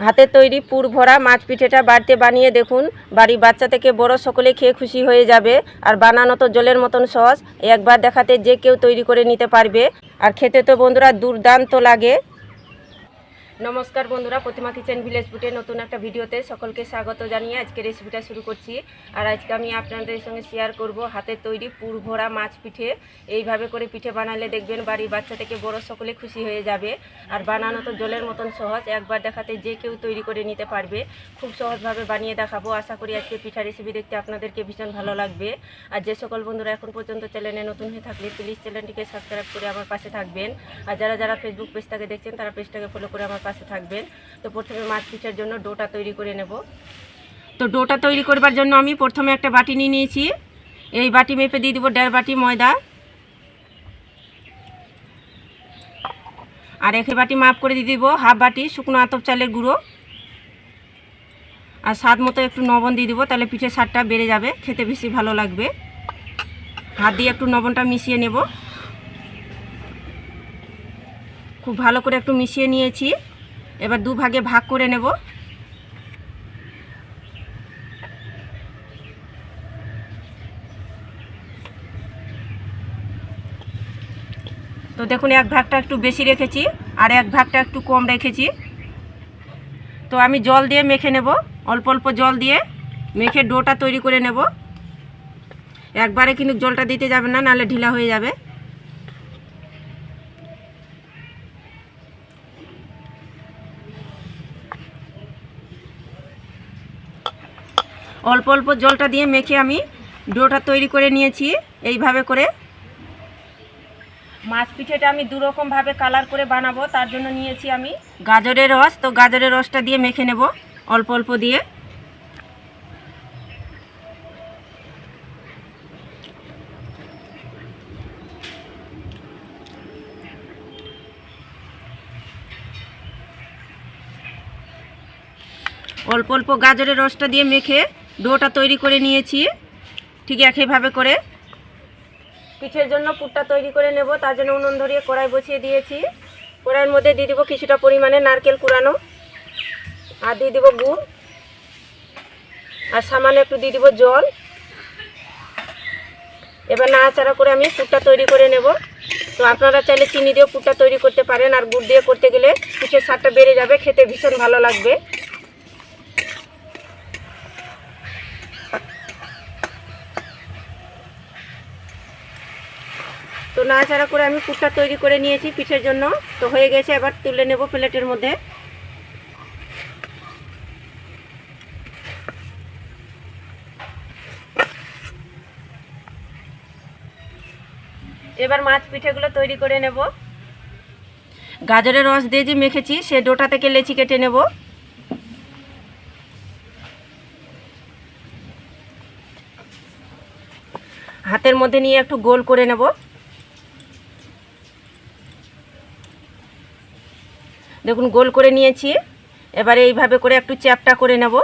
হাতে তৈরি পুর ভরা মাছ পিঠেটা বাড়িতে বানিয়ে দেখুন। বাড়ির বাচ্চা থেকে বড় সকলে খেয়ে খুশি হয়ে যাবে। আর বানানো তো জলের মতন সস একবার দেখাতে যে কেউ তৈরি করে নিতে পারবে। আর খেতে তো বন্ধুরা দুর্দান্ত লাগে। নমস্কার বন্ধুরা, প্রতিমা কিচেন ভিলেজ ফুটে নতুন একটা ভিডিওতে সকলকে স্বাগত জানিয়ে আজকে রেসিপিটা শুরু করছি। আর আজকে আমি আপনাদের সঙ্গে শেয়ার করব হাতের তৈরি পুর ভরা মাছ পিঠে। এইভাবে করে পিঠে বানালে দেখবেন বাড়ির বাচ্চা থেকে বড় সকলে খুশি হয়ে যাবে। আর বানানো তো জলের মতন সহজ, একবার দেখাতে যে কেউ তৈরি করে নিতে পারবে। খুব সহজভাবে বানিয়ে দেখাবো। আশা করি আজকে পিঠা রেসিপি দেখতে আপনাদেরকে ভীষণ ভালো লাগবে। আর যে সকল বন্ধুরা এখন পর্যন্ত চ্যানেলে নতুন হয়ে থাকলে প্লিজ চ্যানেলটিকে সাবস্ক্রাইব করে আমার পাশে থাকবেন। আর যারা যারা ফেসবুক পেজটাকে দেখছেন, তারা পেজটাকে ফলো করে আমার পাশে থাকবেন। তো প্রথমে মাছ পিঠার জন্য ডোটা তৈরি করে নেব। তো ডোটা তৈরি করবার জন্য আমি প্রথমে একটা বাটি নিয়ে নিয়েছি। এই বাটি মেপে দিয়ে দেবো দেড় বাটি ময়দা। আর একে বাটি মাপ করে দিয়ে দিব হাফ বাটি শুকনো আতপ চালের গুঁড়ো। আর স্বাদ মতো একটু লবণ দিয়ে দিব, তাহলে পিঠের স্বাদটা বেড়ে যাবে, খেতে বেশি ভালো লাগবে। হাত দিয়ে একটু লবণটা মিশিয়ে নেব। খুব ভালো করে একটু মিশিয়ে নিয়েছি। এবার দু ভাগে ভাগ করে নেব। তো দেখুন, এক ভাগটা একটু বেশি রেখেছি আর এক ভাগটা একটু কম রেখেছি। তো আমি জল দিয়ে মেখে নেব, অল্প অল্প জল দিয়ে মেখে ডোটা তৈরি করে নেব। একবারে কিন্তু জলটা দিতে যাবে না, নাহলে ঢিলা হয়ে যাবে। অল্প অল্প জলটা দিয়ে মেখে আমি ডোটা তৈরি করে নিয়েছি, এইভাবে করে। মাছ পিঠেটা আমি দুরকমভাবে কালার করে বানাবো, তার জন্য নিয়েছি আমি গাজরের রস। তো গাজরের রসটা দিয়ে মেখে নেব অল্প অল্প দিয়ে। অল্প অল্প গাজরের রসটা দিয়ে মেখে ডোটা তৈরি করে নিয়েছি। ঠিক একইভাবে করে পিঠের জন্য পুরটা তৈরি করে নেব, তার জন্য উনুন ধরিয়ে কড়াই বসিয়ে দিয়েছি। কড়াইয়ের মধ্যে দিয়ে দিব কিছুটা পরিমাণে নারকেল কুড়ানো, আর দিয়ে দিব গুড়, আর সামান্য একটু দিয়ে দিব জল। এবার নাড়াচাড়া করে আমি পুরটা তৈরি করে নেব। তো আপনারা চাইলে চিনি দিয়েও পুরটা তৈরি করতে পারেন, আর গুড় দিয়ে করতে গেলে পিঠের স্বাদটা বেড়ে যাবে, খেতে ভীষণ ভালো লাগবে। নাড়াচাড়া করে আমি পুরটা তৈরি করে নিয়েছি পিঠের জন্য। তো হয়ে গেছে, এবার তুলে নেব প্লেটের মধ্যে। এবার মাছ পিঠেগুলো তৈরি করে নেব। গাজরের রস দিয়ে যে মেখেছি, সে ডোটা থেকে লেচি কেটে নেব। হাতের মধ্যে নিয়ে একটু গোল করে নেব। দেখুন, গোল করে নিয়েছি। এবারে এইভাবে করে একটু চ্যাপটা করে নেব।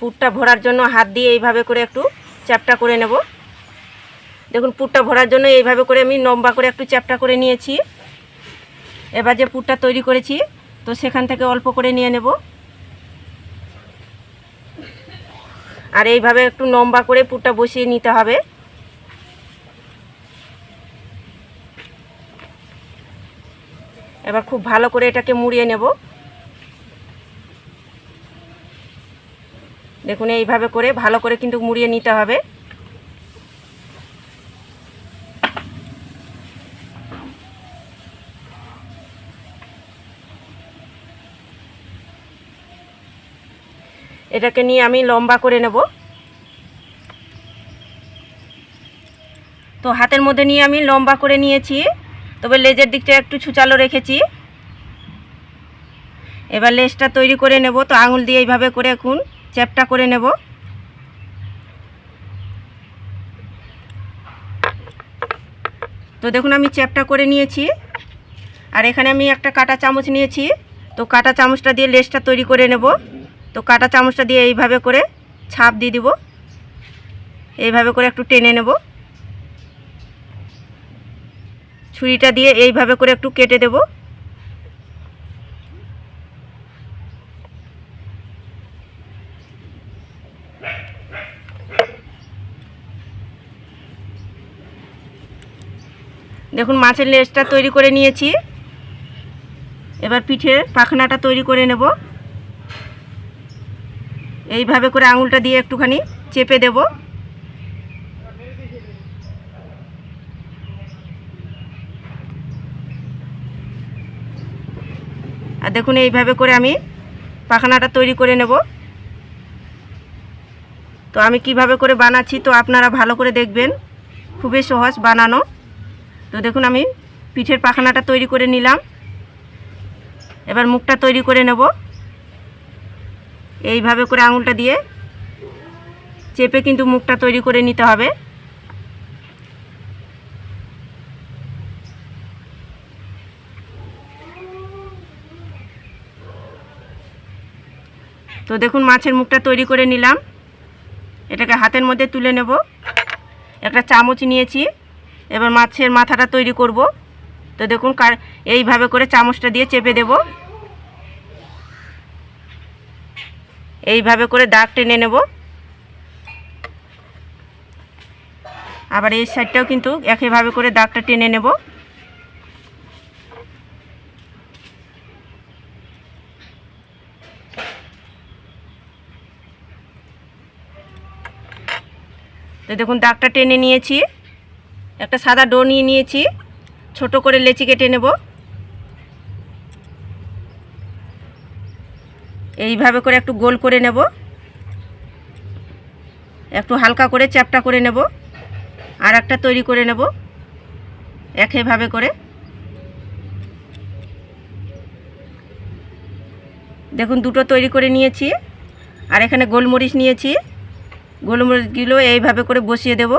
পুরটা ভরার জন্য হাত দিয়ে এইভাবে করে একটু চ্যাপটা করে নেব। দেখুন পুরটা ভরার জন্য এইভাবে করে আমি লম্বা করে একটু চ্যাপটা করে নিয়েছি। এবার যে পুরটা তৈরি করেছি, তো সেখান থেকে অল্প করে নিয়ে নেব। আর এইভাবে একটু লম্বা করে পুরটা বসিয়ে নিতে হবে। এবার খুব ভালো করে এটাকে মুড়িয়ে নেব। দেখুন, এইভাবে করে ভালো করে কিন্তু মুড়িয়ে নিতে হবে। এটাকে নিয়ে আমি লম্বা করে নেব। তো হাতের মধ্যে নিয়ে আমি লম্বা করে নিয়েছি। তবে লেজের দিকটা একটু ছুচালো রেখেছি। এবার লেজটা তৈরি করে নেব, তো আঙুল দিয়ে এইভাবে করে এখন চ্যাপটা করে নেব। তো দেখুন আমি চ্যাপটা করে নিয়েছি। আর এখানে আমি একটা কাটা চামচ নিয়েছি, তো কাটা চামচটা দিয়ে লেজটা তৈরি করে নেব। তো কাটা চামচটা দিয়ে এইভাবে করে ছাপ দিয়ে দিব। এইভাবে করে একটু টেনে নেব। ছুরিটা দিয়ে এইভাবে করে একটু কেটে দেব। দেখুন, মাছের লেজটা তৈরি করে নিয়েছি। এবার পিঠে পাখনাটা তৈরি করে নেব। এইভাবে করে আঙুলটা দিয়ে একটুখানি চেপে দেবো। আর দেখুন এইভাবে করে আমি পাখানাটা তৈরি করে নেব। তো আমি কীভাবে করে বানাচ্ছি তো আপনারা ভালো করে দেখবেন। খুবই সহজ বানানো। তো দেখুন আমি পিঠের পাখানাটা তৈরি করে নিলাম। এবার মুখটা তৈরি করে নেব। এইভাবে করে আঙুলটা দিয়ে চেপে কিন্তু মুখটা তৈরি করে নিতে হবে। তো দেখুন, মাছের মুখটা তৈরি করে নিলাম। এটাকে হাতের মধ্যে তুলে নেব। একটা চামচ নিয়েছি। এবার মাছের মাথাটা তৈরি করব। তো দেখুন, কার এইভাবে করে চামচটা দিয়ে চেপে দেব। এইভাবে করে দাগ টেনে নেব। আবার এই সাইডটাও কিন্তু একইভাবে করে দাগটা টেনে নেব। তো দেখুন, দাগটা টেনে নিয়েছি। একটা সাদা ডো নিয়ে নিয়েছি। ছোট করে লেচি কেটে নেব। এইভাবে করে একটু গোল করে নেব। একটু হালকা করে চ্যাপটা করে নেব। আর একটা তৈরি করে নেব। একইভাবে করে। দেখুন, দুটো তৈরি করে নিয়েছি। আর এখানে গোলমরিচ নিয়েছি। গোলমরিচগুলো এইভাবে করে বসিয়ে দেব।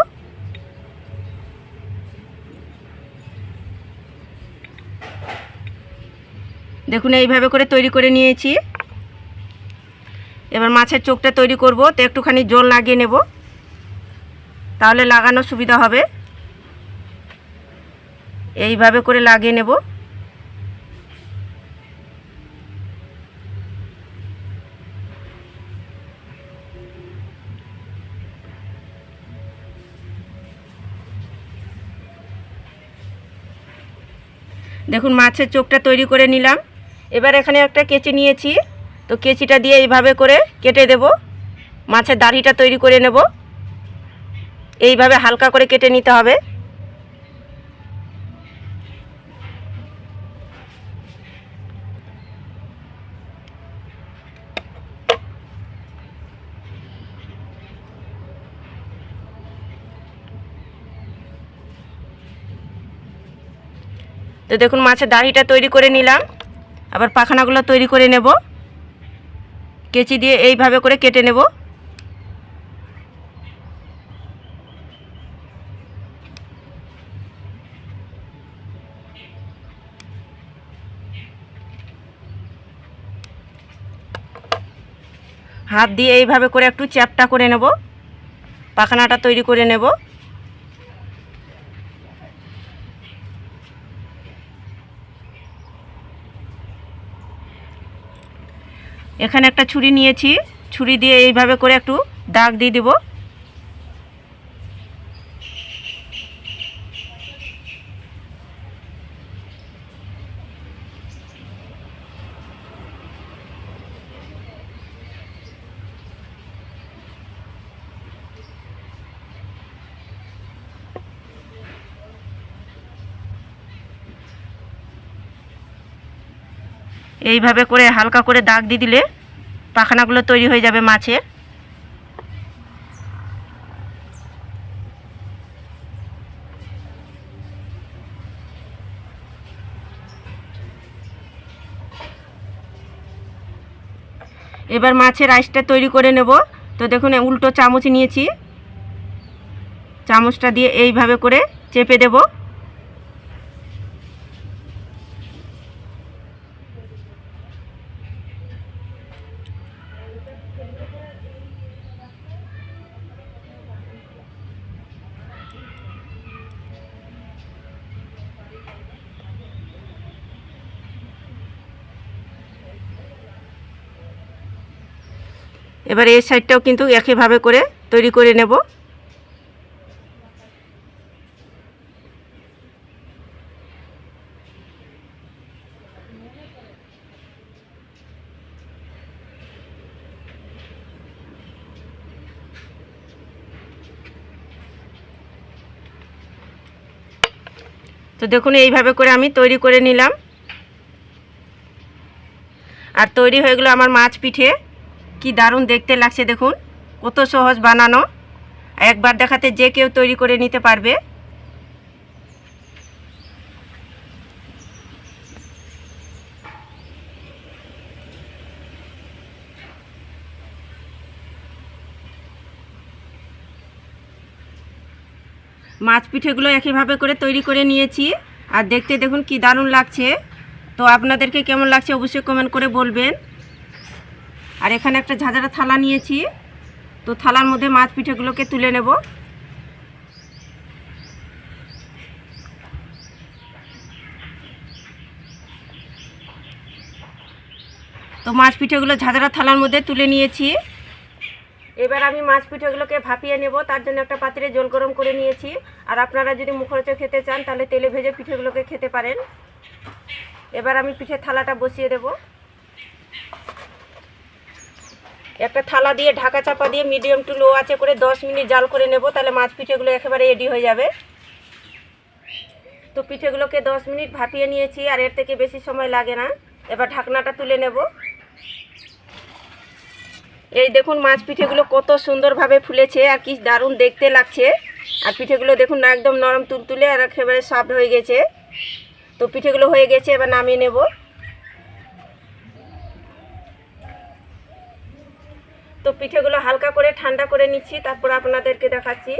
দেখুন, এইভাবে করে তৈরি করে নিয়েছি। এবার মাছের চোখটা তৈরি করব, তো একটুখানি জল লাগিয়ে নেব। তাহলে লাগানো সুবিধা হবে। এইভাবে করে লাগিয়ে নেব। দেখুন, মাছের চোখটা তৈরি করে নিলাম। এবার এখানে একটা কেচি নিয়েছি। তো কেচিটা দিয়ে এইভাবে করে কেটে দেব। মাছের দাড়িটা তৈরি করে নেব। এইভাবে হালকা করে কেটে নিতে হবে। তো দেখুন, মাছের দাড়িটা তৈরি করে নিলাম। আবার পাখানাগুলো তৈরি করে নেব। কেচি দিয়ে এইভাবে করে কেটে নেব। হাত দিয়ে এইভাবে করে একটু চ্যাপটা করে নেব। পাখানাটা তৈরি করে নেব। এখানে একটা ছুরি নিয়েছি। ছুরি দিয়ে এইভাবে করে একটু দাগ দিয়ে দেব। এইভাবে করে হালকা করে দাগ দিয়ে দিলে পাখানাগুলো তৈরি হয়ে যাবে মাছের এবার মাছের আইসটা তৈরি করে নেব। তো দেখুন, উল্টো চামচ নিয়েছি। চামচটা দিয়ে এইভাবে করে চেপে দেবো। এবার এই সাইডটাও কিন্তু একইভাবে করে তৈরি করে নেব। তো দেখুন, এইভাবে করে আমি তৈরি করে নিলাম। আর তৈরি হয়ে গেলো আমার মাছ পিঠে। কি দারুণ দেখতে লাগছে দেখুন। কত সহজ বানানো। একবার দেখাতে যে কেউ তৈরি করে নিতে পারবে। মাছ পিঠেগুলো একইভাবে করে তৈরি করে নিয়েছি। আর দেখতে দেখুন কি দারুণ লাগছে। তো আপনাদেরকে কেমন লাগছে অবশ্যই কমেন্ট করে বলবেন। আর এখানে একটা ঝাঁঝারা থালা নিয়েছি। তো থালার মধ্যে মাছ পিঠেগুলোকে তুলে নেব। তো মাছ পিঠেগুলো ঝাঁঝারা থালার মধ্যে তুলে নিয়েছি। এবার আমি মাছ পিঠেগুলোকে ভাপিয়ে নেব। তার জন্য একটা পাত্রে জল গরম করে নিয়েছি। আর আপনারা যদি মুখরোচক খেতে চান, তাহলে তেলে ভেজে পিঠেগুলোকে খেতে পারেন। এবার আমি পিঠের থালাটা বসিয়ে দেব। একটা থালা দিয়ে, ঢাকা চাপা দিয়ে মিডিয়াম টু লো আছে করে দশ মিনিট জাল করে নেব, তাহলে মাছ পিঠেগুলো একেবারে রেডি হয়ে যাবে। তো পিঠেগুলোকে দশ মিনিট ভাপিয়ে নিয়েছি, আর এর থেকে বেশি সময় লাগে না। এবার ঢাকনাটা তুলে নেব। এই দেখুন মাছ পিঠেগুলো কত সুন্দরভাবে ফুলেছে, আর কি দারুণ দেখতে লাগছে। আর পিঠেগুলো দেখুন না একদম নরম তুলতুলে, আর একেবারে সফট হয়ে গেছে। তো পিঠেগুলো হয়ে গেছে, এবার নামিয়ে নেব। তো পিঠেগুলো হালকা করে ঠান্ডা করে নিচ্ছি, তারপর আপনাদেরকে দেখাচ্ছি।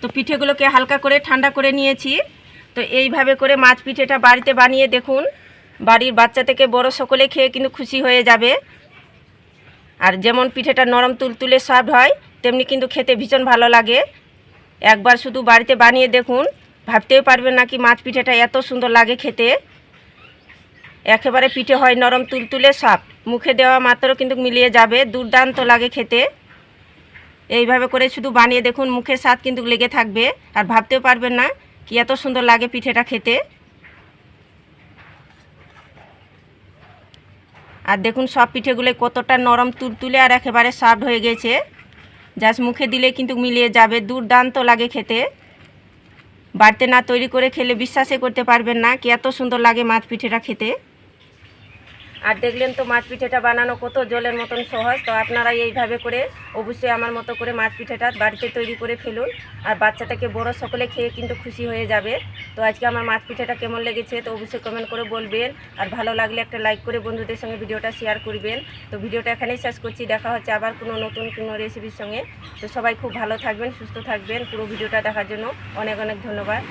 তো পিঠেগুলোকে হালকা করে ঠান্ডা করে নিয়েছি। তো এইভাবে করে মাছ পিঠেটা বাড়িতে বানিয়ে দেখুন। বাড়ির বাচ্চা থেকে বড় সকলে খেয়ে কিন্তু খুশি হয়ে যাবে। আর যেমন পিঠেটা নরম তুলতুলে সফট হয়, তেমনি কিন্তু খেতে ভীষণ ভালো লাগে। একবার শুধু বাড়িতে বানিয়ে দেখুন, ভাবতেও পারবেন না কি মাছ পিঠেটা এত সুন্দর লাগে খেতে। একেবারে পিঠে হয় নরম তুলতুলে সফট মুখে দেওয়া মাত্র কিন্তু মিলিয়ে যাবে। দুর্দান্ত লাগে খেতে। এইভাবে করে শুধু বানিয়ে দেখুন, মুখের স্বাদ কিন্তু লেগে থাকবে। আর ভাবতেও পারবেন না কি এত সুন্দর লাগে পিঠেটা খেতে। আর দেখুন সব পিঠেগুলো কতটা নরম তুলতুলে আর একেবারে সফট হয়ে গেছে। জাস্ট মুখে দিলে কিন্তু মিলিয়ে যাবে। দুর্দান্ত লাগে খেতে। বাড়িতে না তৈরি করে খেলে বিশ্বাসই করতে পারবেন না কি এত সুন্দর লাগে মাছ পিঠেটা খেতে। আর দেখলেন তো মাছ পিঠেটা বানানো কত জলের মতন সহজ, তো আপনারা এইভাবে করে অবশ্যই আমার মতো করে মাছ পিঠেটা বাড়িতে তৈরি করে ফেলুন। আর বাচ্চাটাকে বড় সকলে খেয়ে কিন্তু খুশি হয়ে যাবে। তো আজকে আমার মাছ পিঠেটা কেমন লেগেছে তো অবশ্যই কমেন্ট করে বলবেন। আর ভালো লাগলে একটা লাইক করে বন্ধুদের সঙ্গে ভিডিওটা শেয়ার করবেন। তো ভিডিওটা এখানেই শেষ করছি, দেখা হচ্ছে আবার কোনো নতুন কোনো রেসিপির সঙ্গে। তো সবাই খুব ভালো থাকবেন, সুস্থ থাকবেন। পুরো ভিডিওটা দেখার জন্য অনেক অনেক ধন্যবাদ।